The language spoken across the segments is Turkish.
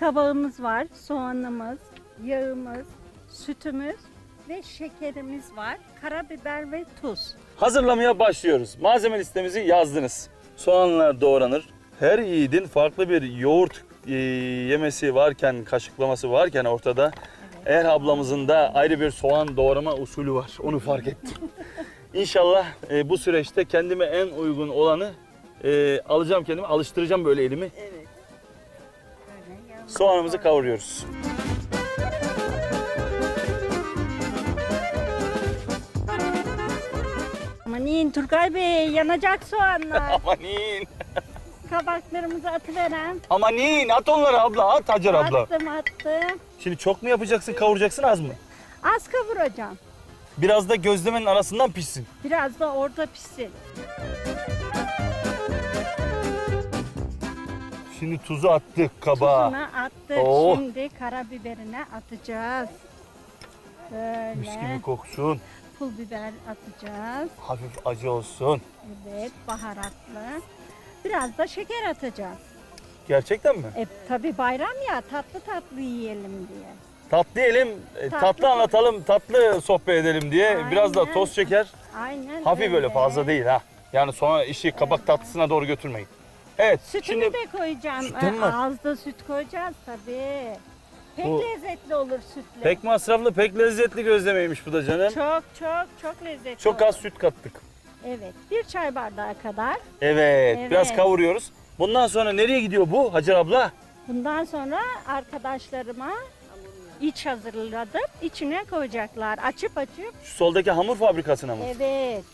Kabağımız var, soğanımız, yağımız, sütümüz ve şekerimiz var. Karabiber ve tuz. Hazırlamaya başlıyoruz. Malzeme listemizi yazdınız. Soğanlar doğranır. Her yiğidin farklı bir yoğurt e, yemesi varken, kaşıklaması varken ortada. Eğer ablamızın da ayrı bir soğan doğrama usulü var. Onu fark ettim. İnşallah e, bu süreçte kendime en uygun olanı e, alacağım kendime, alıştıracağım böyle elimi. Soğanımızı kavuruyoruz. Aman yiyin Turgay Bey yanacak soğanlar. Amanin. Kabaklarımızı atıveren. Amanin at onları abla, at Hacer abla. Attım attım. Şimdi çok mu yapacaksın, kavuracaksın az mı? Az kavuracağım. Biraz da gözlemenin arasından pişsin. Biraz da orada pişsin. Şimdi tuzu attık kabağa. Tuzunu attık. Oh. Şimdi karabiberine atacağız. Böyle. Mis gibi koksun. Pul biber atacağız. Hafif acı olsun. Evet baharatlı. Biraz da şeker atacağız. Gerçekten mi? E tabi bayram ya tatlı tatlı yiyelim diye. Tatlı yiyelim, e, tatlı, Tatlı. anlatalım, tatlı sohbet edelim diye. Biraz da Aynen. toz şeker. Aynen Hafif böyle öyle. fazla değil ha. Yani sonra işi kabak tatlısına doğru götürmeyin. Evet. Sütünü şimdi de koyacağım. Süt de mi E, var? Az da süt koyacağız tabii. Pek Bu- lezzetli olur sütle. pek masraflı, pek lezzetli gözlemeymiş bu da canım. Çok çok çok lezzetli Çok olur. az süt kattık. Evet. Bir çay bardağı kadar. Evet, Evet. biraz kavuruyoruz. Bundan sonra nereye gidiyor bu Hacer abla? Bundan sonra arkadaşlarıma iç hazırladım. İçine koyacaklar. Açıp açıp. Şu soldaki hamur fabrikasına mı? Evet.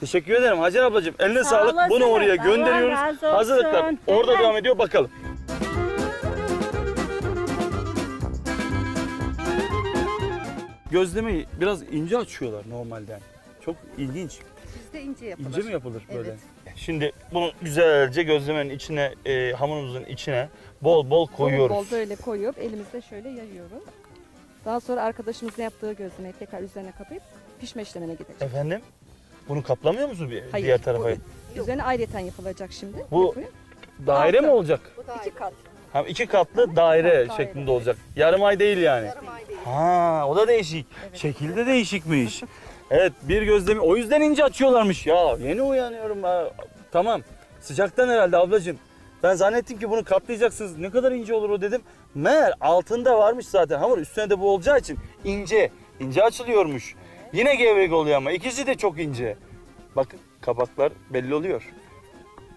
Teşekkür ederim Hacer ablacığım. Eline Sağ sağlık. olasın. Bunu oraya Allah gönderiyoruz. razı olsun. Hazırlıklar orada Hemen. devam ediyor bakalım. Gözlemeyi biraz ince açıyorlar normalden. Çok ilginç. Bizde ince yapılır. İnce mi yapılır böyle? Evet. Şimdi bunu güzelce gözlemenin içine, e, hamurumuzun içine bol bol koyuyoruz. Bol bol böyle koyup elimizde şöyle yayıyoruz. Daha sonra arkadaşımızın yaptığı gözlemeyi tekrar üzerine kapayıp pişme işlemine gidecek. Efendim? Bunu kaplamıyor musun bir Hayır, diğer tarafa? bu Üzerine ayrıyeten yapılacak şimdi. Bu- Yapıyor. Daire mi Altı. olacak? İki kat. Hem iki katlı daire Daire. şeklinde olacak. Yarım ay değil yani. ay değil. Ha, o da değişik. Evet. Şekilde değişikmiş. evet, bir gözlemi. O yüzden ince açıyorlarmış. Ya yeni uyanıyorum ha. Tamam. Sıcaktan herhalde ablacığım. Ben zannettim ki bunu katlayacaksınız. Ne kadar ince olur o dedim. Meğer altında varmış zaten hamur. Üstüne de bu olacağı için ince. ince açılıyormuş. Yine gevrek oluyor ama ikisi de çok ince. Bakın kabaklar belli oluyor.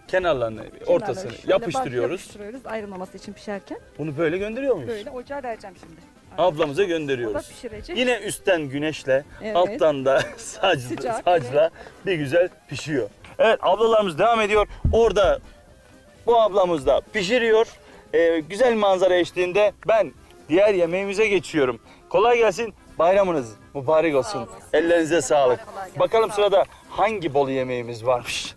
Kenarlarını, ortasını yapıştırıyoruz. Yapıştırıyoruz ayrılmaması için pişerken. Bunu böyle gönderiyor muyuz? Böyle ocağa vereceğim şimdi. Ablamıza O da gönderiyoruz. pişirecek. Yine üstten güneşle, Evet. alttan da saç, Sıcak, saçla bir güzel pişiyor. Evet ablalarımız devam ediyor. Orada bu ablamız da pişiriyor. Ee, güzel manzara eşliğinde ben diğer yemeğimize geçiyorum. Kolay gelsin. Bayramınız mübarek olsun. Ellerinize sağlık. Bakalım sırada hangi bolu yemeğimiz varmış.